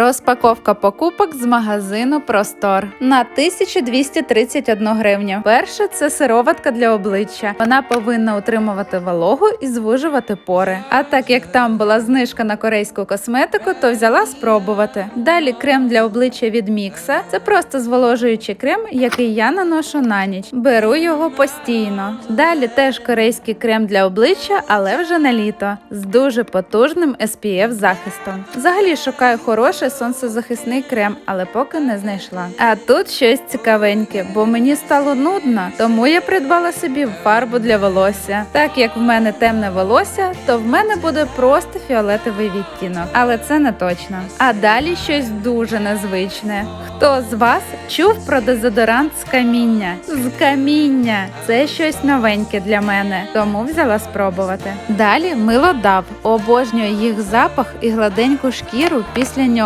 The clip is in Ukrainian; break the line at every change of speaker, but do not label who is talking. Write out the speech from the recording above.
Розпаковка покупок з магазину Простор на 1231 гривню. Перше це сироватка для обличчя. Вона повинна утримувати вологу і звужувати пори. А так як там була знижка на корейську косметику, то взяла спробувати. Далі крем для обличчя від Мікса. Це просто зволожуючий крем, який я наношу на ніч. Беру його постійно. Далі теж корейський крем для обличчя, але вже на літо з дуже потужним SPF захистом. Взагалі шукаю хороший сонцезахисний крем, але поки не знайшла. А тут щось цікавеньке, бо мені стало нудно, тому я придбала собі фарбу для волосся. Так як в мене темне волосся, то в мене буде просто фіолетовий відтінок, але це не точно. А далі щось дуже незвичне. Хто з вас чув про дезодорант з каміння? З каміння це щось новеньке для мене, тому взяла спробувати. Далі мило дав. Обожнюю їх запах і гладеньку шкіру після нього.